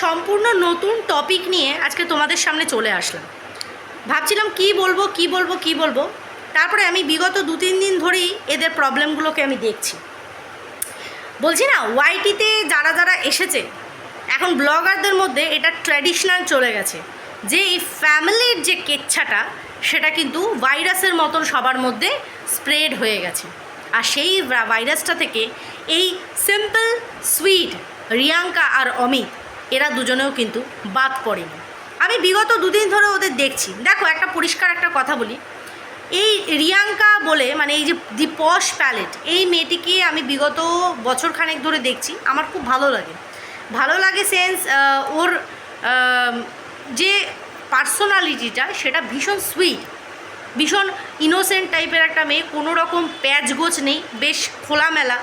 সম্পূর্ণ নতুন টপিক নিয়ে আজকে তোমাদের সামনে চলে আসলাম। ভাবছিলাম কি বলব কি বলব কি বলব? তারপরে আমি বিগত দু তিন দিন ধরেই এদের প্রবলেমগুলোকে আমি দেখছি। বলছি না ওয়াইটিতে যারা যারা এসেছে, এখন ব্লগারদের মধ্যে এটা ট্র্যাডিশনাল চলে গেছে। যে এই ফ্যামিলির যে কেচ্ছাটা, সেটা কিন্তু ভাইরাসের মতন সবার মধ্যে স্প্রেড হয়ে গেছে। আর সেই ভাইরাসটা থেকে এই সিম্পল সুইট রিয়াঙ্কা আর অমিত এরা দুজনেও কিন্তু বাদ পড়েনি। আমি বিগত দুদিন ধরে ওদের দেখছি। দেখো, একটা পরিষ্কার একটা কথা বলি। এই রিয়াঙ্কা বলে মানে এই যে দি পশ প্যালেট, এই মেয়েটিকে আমি বিগত বছরখানেক ধরে দেখছি। আমার খুব ভালো লাগে। ভালো লাগে সেন্স ওর যে পার্সোনালিটিটা সেটা ভীষণ সুইট ভীষণ ইনোসেন্ট টাইপের একটা মেয়ে। কোনো রকম প্যাচ গোছ নেই, বেশ খোলামেলা।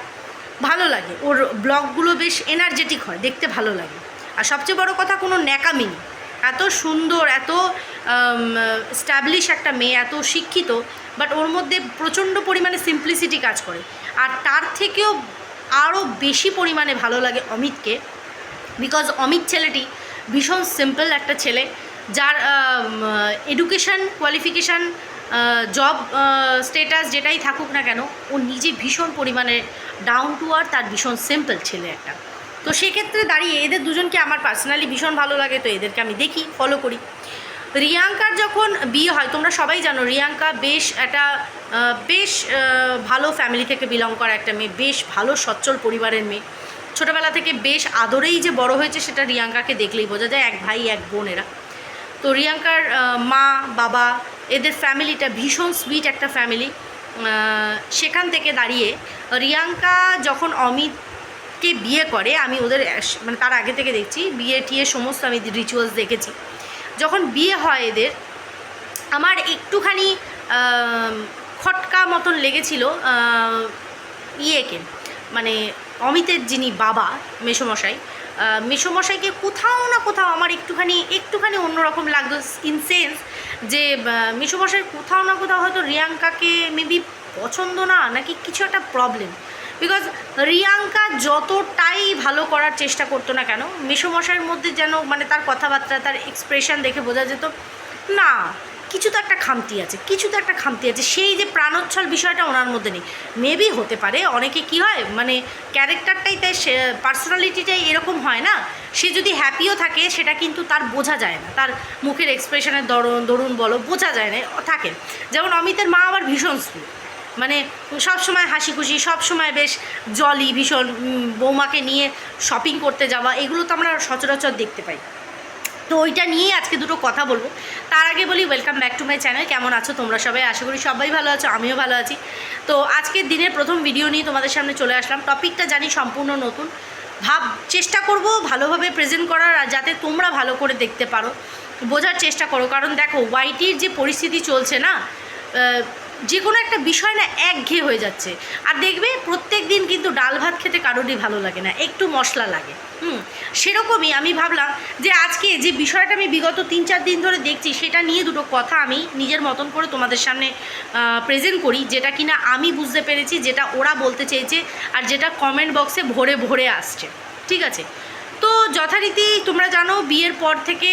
ভালো লাগে। ওর ব্লগগুলো বেশ এনার্জেটিক হয়, দেখতে ভালো লাগে। আর সবচেয়ে বড় কথা কোনো ন্যাকামি এত সুন্দর, এত স্ট্যাবলিশ একটা মেয়ে, এত শিক্ষিত বাট ওর মধ্যে প্রচণ্ড পরিমাণে সিম্পলিসিটি কাজ করে। আর তার থেকেও আরও বেশি পরিমাণে ভালো লাগে অমিতকে বিকজ অমিত ছেলেটি ভীষণ সিম্পল একটা ছেলে, যার এডুকেশান কোয়ালিফিকেশান জব স্টেটাস যেটাই থাকুক না কেন, ও নিজে ভীষণ পরিমাণে ডাউন টু আর তার ভীষণ সিম্পল ছেলে একটা। তো সেক্ষেত্রে দাঁড়িয়ে এদের দুজনকে আমার পার্সোনালি ভীষণ ভালো লাগে, তো এদেরকে আমি দেখি ফলো করি। রিয়াঙ্কার যখন বিয়ে হয়, তোমরা সবাই জানো, রিয়াঙ্কা বেশ একটা বেশ ভালো ফ্যামিলি থেকে বিলং করা একটা মেয়ে, বেশ ভালো, সচ্ছল পরিবারের মেয়ে। ছোটোবেলা থেকে বেশ আদরেই যে বড় হয়েছে, সেটা রিয়াঙ্কাকে দেখলেই বোঝা যায়, এক ভাই, এক বোন এরা। তো রিয়াঙ্কার মা, বাবা, এদের ফ্যামিলিটা ভীষণ সুইট একটা ফ্যামিলি সেখান থেকে দাঁড়িয়ে রিয়াঙ্কা যখন অমিতকে বিয়ে করে, আমি ওদের মানে তার আগে থেকে দেখছি, বিয়ে টিয়ে সমস্ত আমি রিচুয়ালস দেখেছি। যখন বিয়ে হয় এদের, আমার একটুখানি খটকা মতন লেগেছিল ইয়েকে মানে অমিতের যিনি বাবা, মেসোমশাই মেসোমশাইকে কোথাও না কোথাও আমার একটুখানি একটুখানি অন্যরকম লাগতো ইন সেন্স যে মেসোমশাই কোথাও না কোথাও হয়তো রিয়াঙ্কাকে মেবি পছন্দ না, নাকি কিছু একটা প্রবলেম বিকজ রিয়াঙ্কা যতটাই ভালো করার চেষ্টা করতো না কেন মেসোমশাইয়ের মধ্যে যেন মানে তার কথাবার্তা, তার এক্সপ্রেশন দেখে বোঝা যেত, না, কিছু তো একটা খামতি আছে, কিছু তো একটা খামতি আছে, সেই যে প্রাণোচ্ছল বিষয়টা ওনার মধ্যে নেই। মেবি হতে পারে, অনেকে কি হয় মানে ক্যারেক্টারটাই তাই সে পার্সোনালিটিটাই এরকম হয় না, সে যদি হ্যাপিও থাকে, সেটা কিন্তু তার বোঝা যায় না। তার মুখের এক্সপ্রেশনের দরুন দরুন বলো, বোঝা যায় না, থাকে। যেমন অমিতের মা আবার ভীষণ সুইট মানে সব সময় হাসি খুশি সব সময় বেশ জলি ভীষণ বৌমাকে নিয়ে শপিং করতে যাওয়া, এগুলো তো আমরা সচরাচর দেখতে পাই। তো ওইটা নিয়েই আজকে দুটো কথা বলব। তার আগে বলি welcome back to my channel কেমন আছো তোমরা সবাই? আশা করি সবাই ভালো আছো, আমিও ভালো আছি। তো আজকের দিনের প্রথম ভিডিও নিয়ে তোমাদের সামনে চলে আসলাম। টপিকটা জানি সম্পূর্ণ নতুন। ভাব, চেষ্টা করব ভালোভাবে প্রেজেন্ট করার যাতে তোমরা ভালো করে দেখতে পারো। বোঝার চেষ্টা করো। কারণ দেখো ওয়াইটির যে পরিস্থিতি চলছে না যে কোনো একটা বিষয় না একঘেয়ে হয়ে যাচ্ছে। আর দেখবে প্রত্যেক দিন কিন্তু ডাল ভাত খেতে কারোরই ভালো লাগে না, একটু মশলা লাগে। হুম, সেরকমই আমি ভাবলাম যে আজকে যে বিষয়টা আমি বিগত তিন চার দিন ধরে দেখছি, সেটা নিয়ে দুটো কথা আমি নিজের মতন করে তোমাদের সামনে প্রেজেন্ট করি, যেটা কিনা আমি বুঝতে পেরেছি, যেটা ওরা বলতে চেয়েছে, আর যেটা কমেন্ট বক্সে ভরে ভরে আসছে। ঠিক আছে? যথারীতি তোমরা জানো বিয়ের পর থেকে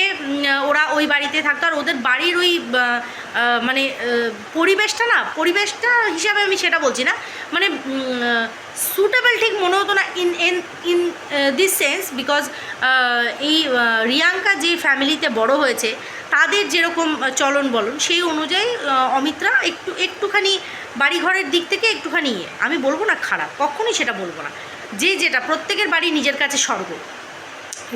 ওরা ওই বাড়িতে থাকতো। আর ওদের বাড়ির ওই মানে পরিবেশটা না, পরিবেশটা হিসাবে আমি সেটা বলছি না। মানে সুটেবল ঠিক মনে হতো না in in in this sense because এই রিয়াঙ্কা যে ফ্যামিলিতে বড় হয়েছে, তাদের যেরকম চলন বলন, সেই অনুযায়ী অমিত্রা একটু, একটুখানি বাড়িঘরের দিক থেকে একটুখানি, আমি বলব না খারাপ, কখনোই সেটা বলব না। যে যেটা, প্রত্যেকের বাড়ি নিজের কাছে স্বর্গ।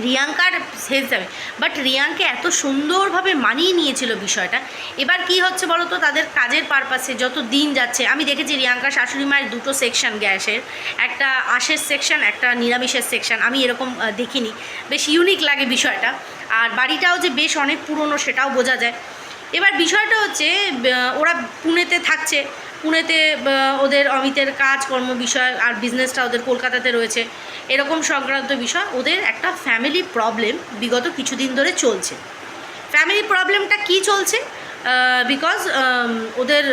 রিয়াঙ্কার সেন্স যাবে। বাট রিয়াঙ্কে এত সুন্দরভাবে মানিয়ে নিয়েছিল বিষয়টা। এবার কি হচ্ছে বলো তো তাদের কাজের পারপাসে যত দিন যাচ্ছে, আমি দেখেছি রিয়াঙ্কার শাশুড়ি মায়ের দুটো সেকশন গ্যাসের। একটা আশের সেকশন একটা নিরামিষের সেকশন আমি এরকম দেখিনি। বেশ ইউনিক লাগে বিষয়টা। আর বাড়িটাও যে বেশ অনেক পুরনো, সেটাও বোঝা যায়। এবার বিষয়টা হচ্ছে ওরা পুনেতে থাকছে। পুনেতে ওদের অমিতের কাজকর্ম বিষয় আর বিজনেসটা ওদের কলকাতাতে রয়েছে, এরকম সংক্রান্ত বিষয়, ওদের একটা ফ্যামিলি প্রবলেম বিগত কিছুদিন ধরে চলছে। ফ্যামিলি প্রবলেমটা কি চলছে? বিকজ ওদের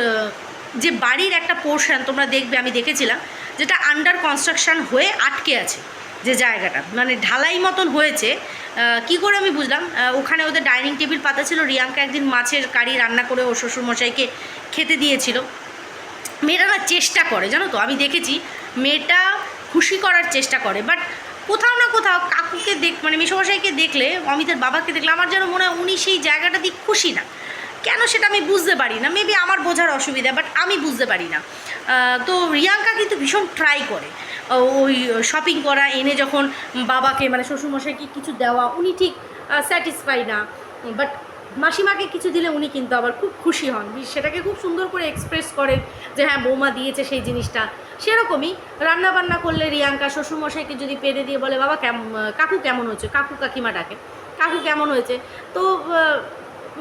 যে বাড়ির একটা পোর্শন তোমরা দেখবে, আমি দেখেছিলাম, যেটা আন্ডার কনস্ট্রাকশন হয়ে আটকে আছে যে জায়গাটা মানে ঢালাই মতন হয়েছে কি করে আমি বুঝলাম? ওখানে ওদের ডাইনিং টেবিল পাতা ছিল, রিয়াঙ্কা একদিন মাছের কারি রান্না করে ওর শ্বশুরমশাইকে খেতে দিয়েছিল। মেয়েটা না চেষ্টা করে, জানো তো? আমি দেখেছি মেয়েটা খুশি করার চেষ্টা করে বাট কোথাও না কোথাও কাকুকে দেখ মানে মেসমশাইকে দেখলে, অমিতের বাবাকে দেখলে আমার যেন মনে হয় উনি সেই জায়গাটা দিয়ে খুশি না। কেন সেটা আমি বুঝতে পারি না মেবি আমার বোঝার অসুবিধা বাট আমি বুঝতে পারি না। তো রিয়াঙ্কা কিন্তু ভীষণ ট্রাই করে। ওই শপিং করা, এনে যখন বাবাকে মানে শ্বশুরমশাইকে কিছু দেওয়া, উনি ঠিক স্যাটিসফাই না। বাট মাসিমাকে কিছু দিলে উনি কিন্তু আবার খুব খুশি হন। সেটাকে খুব সুন্দর করে এক্সপ্রেস করেন যে হ্যাঁ বৌমা দিয়েছে সেই জিনিসটা। সেরকমই রান্না বান্না করলে রিয়াঙ্কা শ্বশুরমশাইকে যদি পেরে দিয়ে বলে, বাবা কেমন কাকু কেমন হয়েছে? কাকু কাকিমা ডাকে, কাকু কেমন হয়েছে? তো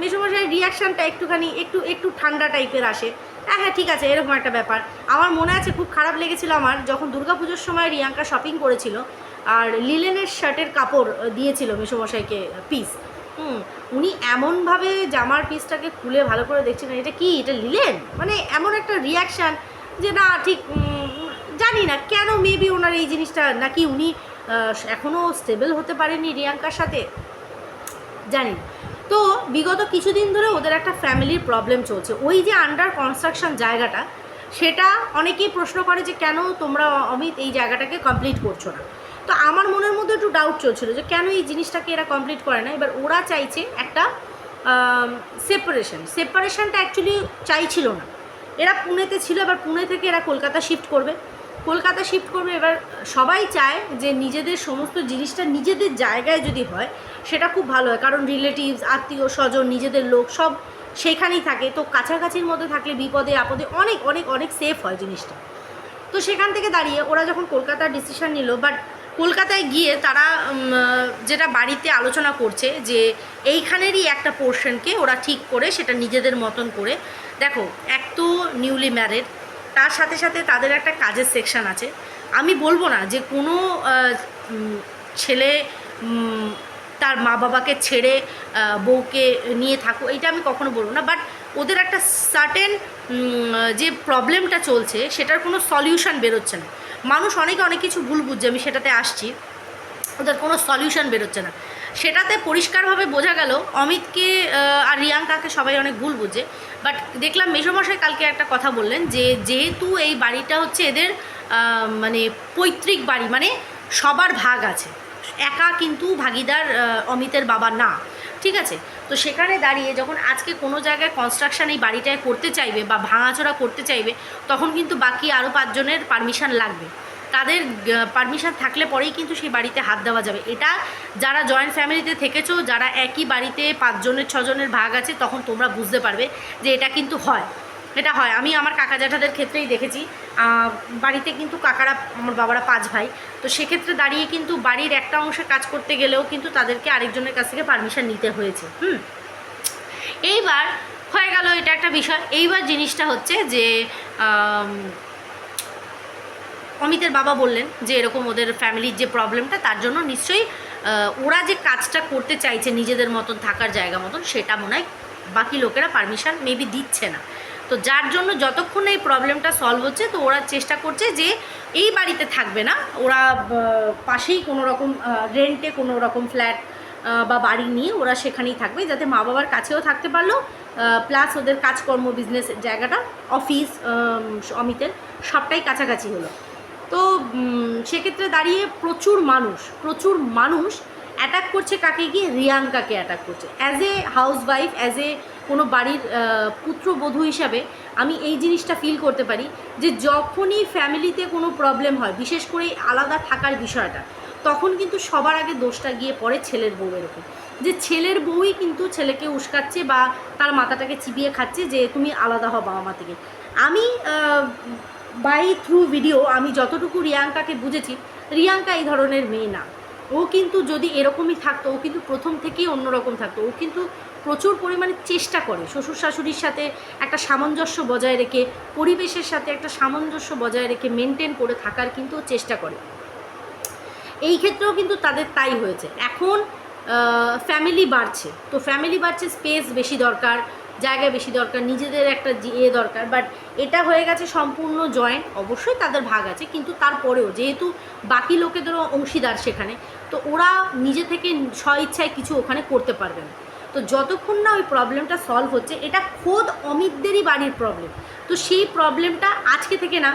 মেসমশাইয়ের রিয়াকশানটা একটুখানি একটু একটু ঠান্ডা টাইপের আসে। হ্যাঁ হ্যাঁ ঠিক আছে, এরকম একটা ব্যাপার। আমার মনে আছে খুব খারাপ লেগেছিল আমার, যখন দুর্গাপুজোর সময় রিয়াঙ্কা শপিং করেছিল, আর লিলেনের শার্টের কাপড় দিয়েছিল মেসমশাইকে পিস হুম, উনি এমনভাবে জামার পিসটাকে খুলে ভালো করে দেখছেন, এটা কি, এটা লিলেন? মানে এমন একটা রিয়াকশান যে, না, ঠিক জানি না, কেন মেবি ওনার এই জিনিসটা নাকি উনি এখনও স্টেবল হতে পারেনি রিয়াঙ্কার সাথে? জানি তো বিগত কিছুদিন ধরে ওদের একটা ফ্যামিলির প্রবলেম চলছে। ওই যে আন্ডার কনস্ট্রাকশন জায়গাটা, সেটা অনেকেই প্রশ্ন করে যে, কেন তোমরা অমিত এই জায়গাটাকে কমপ্লিট করছ না? তো আমার মনের মধ্যে একটু ডাউট চলছিল যে কেন এই জিনিসটাকে এরা কমপ্লিট করে না? এবার ওরা চাইছে একটা সেপারেশন সেপারেশনটা অ্যাকচুয়ালি চাইছিল না। এরা পুনেতে ছিল, এবার পুনে থেকে এরা কলকাতা শিফট করবে। কলকাতা শিফট করবে, এবার সবাই চায় যে নিজেদের সমস্ত জিনিসটা নিজেদের জায়গায় যদি হয়, সেটা খুব ভালো হয়। কারণ রিলেটিভস আত্মীয়, স্বজন, নিজেদের লোক সব সেখানেই থাকে। তো কাছাকাছির মধ্যে থাকলে বিপদে, আপদে অনেক অনেক অনেক সেফ হয় জিনিসটা। তো সেখান থেকে দাঁড়িয়ে ওরা যখন কলকাতার ডিসিশন নিল বাট কলকাতায় গিয়ে তারা যেটা বাড়িতে আলোচনা করছে যে এইখানেরই একটা পোর্শনকে ওরা ঠিক করে সেটা নিজেদের মতন করে। দেখো, এক তো নিউলি ম্যারেড তার সাথে সাথে তাদের একটা কাজের সেকশন আছে। আমি বলব না যে কোনো ছেলে তার মা বাবাকে ছেড়ে বউকে নিয়ে থাকো এটা আমি কখনো বলব না। বাট ওদের একটা সার্টেন যে প্রবলেমটা চলছে, সেটার কোনো সলিউশন বেরোচ্ছে না। মানুষ অনেকে অনেক কিছু ভুল বুঝছে, আমি সেটাতে আসছি। ওদের কোনো সলিউশন বেরোচ্ছে না। সেটাতে পরিষ্কারভাবে বোঝা গেল, অমিতকে আর রিয়াঙ্কাকে সবাই অনেক ভুল বুঝে। বাট দেখলাম মেজমশাই কালকে একটা কথা বললেন যে, যেহেতু এই বাড়িটা হচ্ছে এদের মানে পৈতৃক বাড়ি মানে সবার ভাগ আছে। একা কিন্তু ভাগিদার অমিতের বাবা না। ঠিক আছে? তো সেখানে দাঁড়িয়ে যখন আজকে কোনো জায়গায় কনস্ট্রাকশান এই বাড়িটায় করতে চাইবে বা ভাঙাচোরা করতে চাইবে, তখন কিন্তু বাকি আরও পাঁচজনের পারমিশন লাগবে। তাদের পারমিশন থাকলে পরেই কিন্তু সেই বাড়িতে হাত দেওয়া যাবে। এটা যারা জয়েন্ট ফ্যামিলিতে থেকেছো, যারা একই বাড়িতে পাঁচজনের, ছজনের ভাগ আছে, তখন তোমরা বুঝতে পারবে যে এটা কিন্তু হয়। এটা হয়, আমি আমার কাকা জ্যাঠাদের ক্ষেত্রেই দেখেছি। বাড়িতে কিন্তু কাকারা, আমার বাবারা পাঁচ ভাই। তো সেক্ষেত্রে দাঁড়িয়ে কিন্তু বাড়ির একটা অংশে কাজ করতে গেলেও কিন্তু তাদেরকে আরেকজনের কাছ থেকে পারমিশন নিতে হয়েছে। হুম? এইবার হয়ে গেল এটা একটা বিষয়। এইবার জিনিসটা হচ্ছে যে অমিতের বাবা বললেন যে, এরকম ওদের ফ্যামিলির যে প্রবলেমটা তার জন্য নিশ্চয়ই ওরা যে কাজটা করতে চাইছে নিজেদের মতন, থাকার জায়গা মতন, সেটা মনে হয় বাকি লোকেরা পারমিশন মেবি দিচ্ছে না। তো যার জন্য যতক্ষণ এই প্রবলেমটা সলভ হচ্ছে, তো ওরা চেষ্টা করছে যে এই বাড়িতে থাকবে না। ওরা পাশেই কোনো রকম রেন্টে কোনো রকম ফ্ল্যাট বা বাড়ি নিয়ে ওরা সেখানেই থাকবে, যাতে মা বাবার কাছেও থাকতে পারল। প্লাস ওদের কাজকর্ম বিজনেস জায়গাটা অফিস অমিতের, সবটাই কাছাকাছি হলো। তো সেক্ষেত্রে দাঁড়িয়ে প্রচুর মানুষ প্রচুর মানুষ অ্যাটাক করছে কাকে গিয়ে? রিয়াঙ্কাকে অ্যাটাক করছে। As a housewife as a কোনো বাড়ির পুত্রবধূ হিসাবে আমি এই জিনিসটা ফিল করতে পারি যে যখনই ফ্যামিলিতে কোনো প্রবলেম হয়, বিশেষ করে আলাদা থাকার বিষয়টা, তখন কিন্তু সবার আগে দোষটা গিয়ে পড়ে ছেলের বউয়ের ওপর যে ছেলের বউই কিন্তু ছেলেকে উস্কাচ্ছে বা তার মাথাটাকে চিবিয়ে খাচ্ছে যে তুমি আলাদা হও বাবা মা থেকে। আমি বাই থ্রু ভিডিও আমি যতটুকু রিয়াঙ্কাকে বুঝেছি, রিয়াঙ্কা এই ধরনের মেয়ে না। ও কিন্তু যদি এরকমই থাকতো, ও কিন্তু প্রথম থেকেই অন্যরকম থাকতো। ও কিন্তু প্রচুর পরিমাণে চেষ্টা করে শ্বশুর শাশুড়ির সাথে একটা সামঞ্জস্য বজায় রেখে, পরিবেশের সাথে একটা সামঞ্জস্য বজায় রেখে মেনটেন করে থাকার কিন্তু চেষ্টা করে। এই ক্ষেত্রেও কিন্তু তাদের তাই হয়েছে। এখন ফ্যামিলি বাড়ছে। তো ফ্যামিলি বাড়ছে স্পেস বেশি দরকার, জায়গা বেশি দরকার, নিজেদের একটা ইয়ে দরকার। বাট এটা হয়ে গেছে সম্পূর্ণ জয়েন্ট অবশ্যই তাদের ভাগ আছে, কিন্তু তারপরেও যেহেতু বাকি লোকেদেরও অংশীদার সেখানে তো ওরা নিজে থেকে স্ব ইচ্ছায় কিছু ওখানে করতে পারবে না। তো যতক্ষণ না ওই প্রবলেমটা সলভ হচ্ছে, এটা খোদ অমিতদেরই বাড়ির প্রবলেম। তো সেই প্রবলেমটা আজকে থেকে না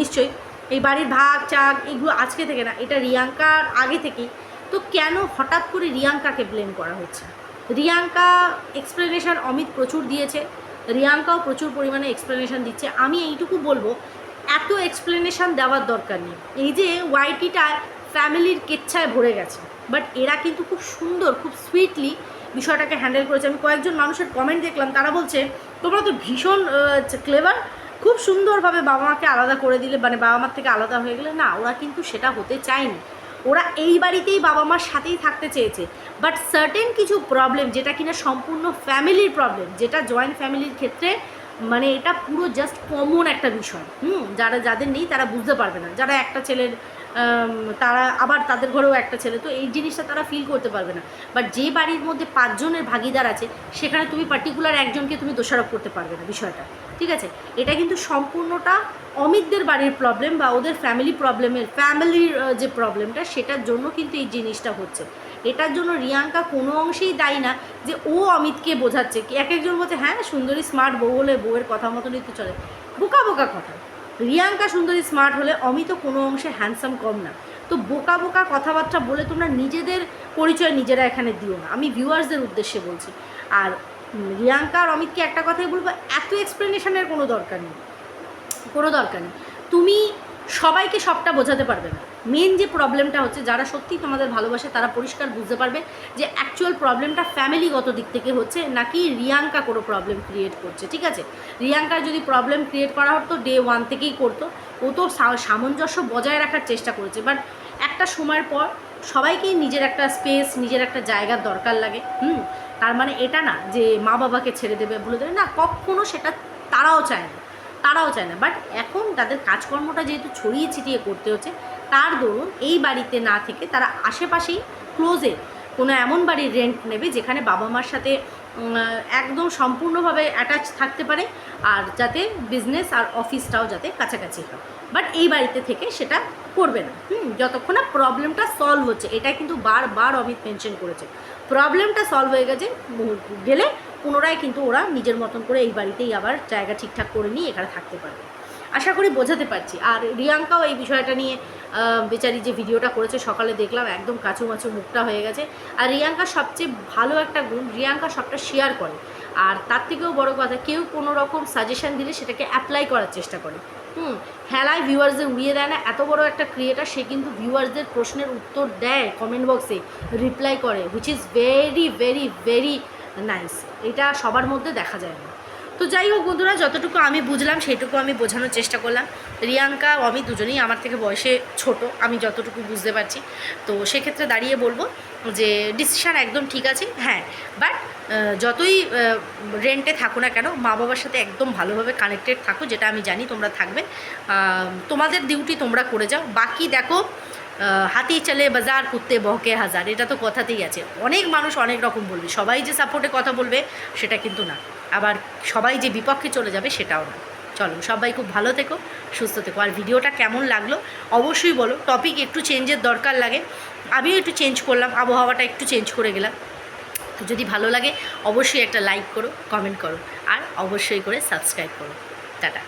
নিশ্চয়ই এই বাড়ির ভাগ, চাক, এগুলো আজকে থেকে না, এটা রিয়াঙ্কার আগে থেকেই। তো কেন হঠাৎ করে রিয়াঙ্কাকে ব্লেম করা হচ্ছে? রিয়াঙ্কা এক্সপ্লেনেশন অমিত প্রচুর দিয়েছে, রিয়াঙ্কাও প্রচুর পরিমাণে এক্সপ্লেনেশন দিচ্ছে। আমি এইটুকু বলব, এত এক্সপ্লেনেশন দেওয়ার দরকার নেই। এই যে ওয়াইটিটা ফ্যামিলির কেচ্ছায় ভরে গেছে। বাট এরা কিন্তু খুব সুন্দর, খুব সুইটলি বিষয়টাকে হ্যান্ডেল করেছে। আমি কয়েকজন মানুষের কমেন্ট দেখলাম, তারা বলছে, তোমরা তো ভীষণ ক্লেভার খুব সুন্দরভাবে বাবা মাকে আলাদা করে দিলে মানে বাবা মার থেকে আলাদা হয়ে গেলে। না, ওরা কিন্তু সেটা হতে চায়নি। ওরা এই বাড়িতেই বাবা মার সাথেই থাকতে চেয়েছে। বাট সার্টেন কিছু প্রবলেম যেটা কিনা সম্পূর্ণ ফ্যামিলির প্রবলেম যেটা জয়েন্ট ফ্যামিলির ক্ষেত্রে মানে এটা পুরো জাস্ট কমন একটা বিষয়। হুম, যারা, যাদের নেই তারা বুঝতে পারবে না। যারা একটা ছেলের তারা আবার তাদের ঘরেও একটা ছেলে, তো এই জিনিসটা তারা ফিল করতে পারবে না। বাট যে বাড়ির মধ্যে পাঁচজনের ভাগিদার আছে, সেখানে তুমি পার্টিকুলার একজনকে তুমি দোষারোপ করতে পারবে না বিষয়টা। ঠিক আছে? এটা কিন্তু সম্পূর্ণটা অমিতদের বাড়ির প্রবলেম বা ওদের ফ্যামিলি প্রবলেমের ফ্যামিলির যে প্রবলেমটা সেটার জন্য কিন্তু এই জিনিসটা হচ্ছে। এটার জন্য রিয়াঙ্কা কোনো অংশেই দায়ী না যে ও অমিতকে বোঝাচ্ছে। এক একজন বলছে হ্যাঁ সুন্দরী স্মার্ট বউ হলে বউয়ের কথা মতনই তো চলে। বোকা বোকা কথা। রিয়াঙ্কা সুন্দরী স্মার্ট হলে অমিত কোনো অংশে হ্যান্ডসাম কম না। তো বোকা বোকা কথাবার্তা বলে তোমরা নিজেদের পরিচয় নিজেরা এখানে দিও না। আমি ভিউয়ার্সদের উদ্দেশ্যে বলছি। আর রিয়াঙ্কা আর অমিতকে একটা কথাই বলব, এত এক্সপ্লেনেশনের কোনো দরকার নেই। কোনো দরকার নেই। তুমি সবাইকে সবটা বোঝাতে পারবে না। মেন যে প্রবলেমটা হচ্ছে, যারা সত্যিই তোমাদের ভালোবাসে, তারা পরিষ্কার বুঝতে পারবে যে অ্যাকচুয়াল প্রবলেমটা ফ্যামিলিগত দিক থেকে হচ্ছে নাকি রিয়াঙ্কা কোনো প্রবলেম ক্রিয়েট করছে, ঠিক আছে? রিয়াঙ্কার যদি প্রবলেম ক্রিয়েট করা হতো ডে ওয়ান থেকেই করতো, ও তো সামঞ্জস্য বজায় রাখার চেষ্টা করেছে বাট একটা সময়ের পর সবাইকেই নিজের একটা স্পেস নিজের একটা জায়গার দরকার লাগে, হুম? তার মানে এটা না যে মা বাবাকে ছেড়ে দেবে, বলে দেবে, না, কখনো সেটা তারাও চায় না। তারাও চায় না। বাট এখন তাদের কাজকর্মটা যেহেতু ছড়িয়ে ছিটিয়ে করতে হচ্ছে, তার দরুন এই বাড়িতে না থেকে তারা আশেপাশেই ক্লোজে কোনো এমন বাড়ির রেন্ট নেবে যেখানে বাবা মার সাথে একদম সম্পূর্ণভাবে অ্যাটাচ থাকতে পারে আর যাতে বিজনেস আর অফিসটাও যাতে কাছাকাছি হয়। বাট এই বাড়িতে থেকে সেটা করবে না। হুম, যতক্ষণ না প্রবলেমটা সলভ হচ্ছে এটা কিন্তু বারবার অমিত মেনশন করেছে। প্রবলেমটা সলভ হয়ে গেছে, গেলে পুনরায় কিন্তু ওরা নিজের মতন করে এই বাড়িতেই আবার জায়গা ঠিকঠাক করে নিয়ে এখানে থাকতে পারবে। আশা করি বোঝাতে পারছি। আর রিয়াঙ্কাও এই বিষয়টা নিয়ে বেচারি যে ভিডিওটা করেছে, সকালে দেখলাম একদম কাছু মাছু মুখটা হয়ে গেছে। আর রিয়াঙ্কার সবচেয়ে ভালো একটা গুণ, রিয়াঙ্কা সবটা শেয়ার করে। আর তার থেকেও বড় কথা, কেউ কোনো রকম সাজেশন দিলে সেটাকে অ্যাপ্লাই করার চেষ্টা করে। হুম হেলায় ভিউয়ার্সদের উড়িয়ে দেয় না। এত বড় একটা ক্রিয়েটার সে কিন্তু ভিউয়ার্সদের প্রশ্নের উত্তর দেয় কমেন্ট বক্সে রিপ্লাই করে which is very very very nice এটা সবার মধ্যে দেখা যায় না। তো যাই হোক বন্ধুরা, যতটুকু আমি বুঝলাম সেটুকু আমি বোঝানোর চেষ্টা করলাম। রিয়াঙ্কা আমি দুজনেই আমার থেকে বয়সে ছোট, আমি যতটুকু বুঝতে পারছি। তো সেক্ষেত্রে দাঁড়িয়ে বলব যে ডিসিশান একদম ঠিক আছে হ্যাঁ। বাট যতই রেন্টে থাকো না কেন, মা বাবার সাথে একদম ভালোভাবে কানেক্টেড থাকো, যেটা আমি জানি তোমরা থাকবে। তোমাদের ডিউটি তোমরা করে যাও। বাকি দেখো হাতি চলে, বাজার কুত্তে বহকে হাজার। এটা তো কথাতেই আছে। অনেক মানুষ অনেক রকম বলবে। সবাই যে সাপোর্টে কথা বলবে, সেটা কিন্তু না। আবার সবাই যে বিপক্ষে চলে যাবে, সেটাও না। চলো, সবাই খুব ভালো থেকো, সুস্থ থেকো। আর ভিডিওটা কেমন লাগল, অবশ্যই বলো। টপিক একটু চেঞ্জের দরকার লাগে। আমিও একটু চেঞ্জ করলাম, আবহাওয়াটা একটু চেঞ্জ করে গেলাম। যদি ভালো লাগে, অবশ্যই একটা লাইক করো কমেন্ট করো। আর অবশ্যই করে সাবস্ক্রাইব করো। টাটা।